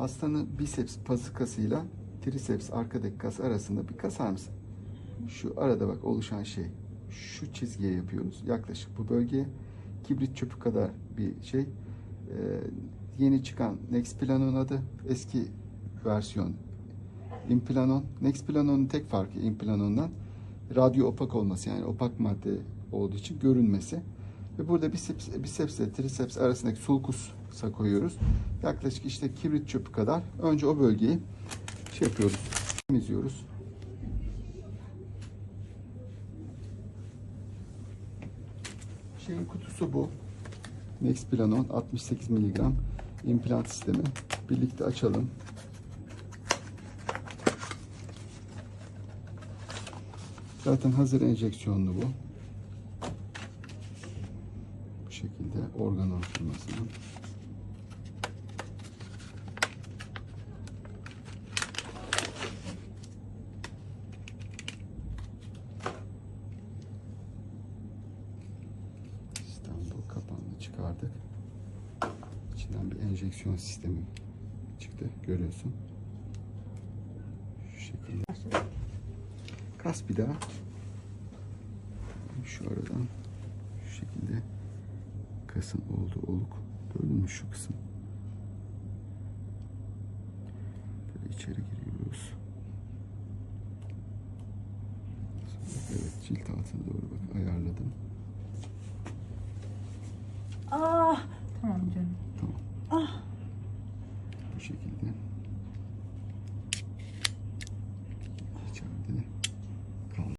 Hastanın biceps pazı kasıyla triceps arkadaki kas arasında bir kasar mısın? Şu arada bak oluşan şey. Şu çizgiye yapıyoruz. Yaklaşık bu bölgeye. Kibrit çöpü kadar bir şey. Ee, yeni çıkan Nexplanon adı. Eski versiyon Implanon. Nexplanon'un tek farkı Implanon'dan radyo opak olması yani opak madde olduğu için görünmesi. Ve burada biceps, biceps ile triceps arasındaki sulcusa koyuyoruz. Yaklaşık işte kibrit çöpü kadar. Önce o bölgeyi şey yapıyoruz. Temizliyoruz. Şeyin kutusu bu. Nexplanon 68 mg implant sistemi. Birlikte açalım. Zaten hazır enjeksiyonlu bu. Şekilde organ oluşturmasını. İstanbul kapağını çıkardık. İçinden bir enjeksiyon sistemi çıktı. Görüyorsun. Şu şekilde. Kas bir daha. Şu aradan şu şekilde kasın olduğu oluk. Gördün mü şu kısım? Böyle içeri giriyoruz. Evet cilt altına doğru bak ayarladım. Ah. Tamam canım. Tamam. Ah. Bu şekilde.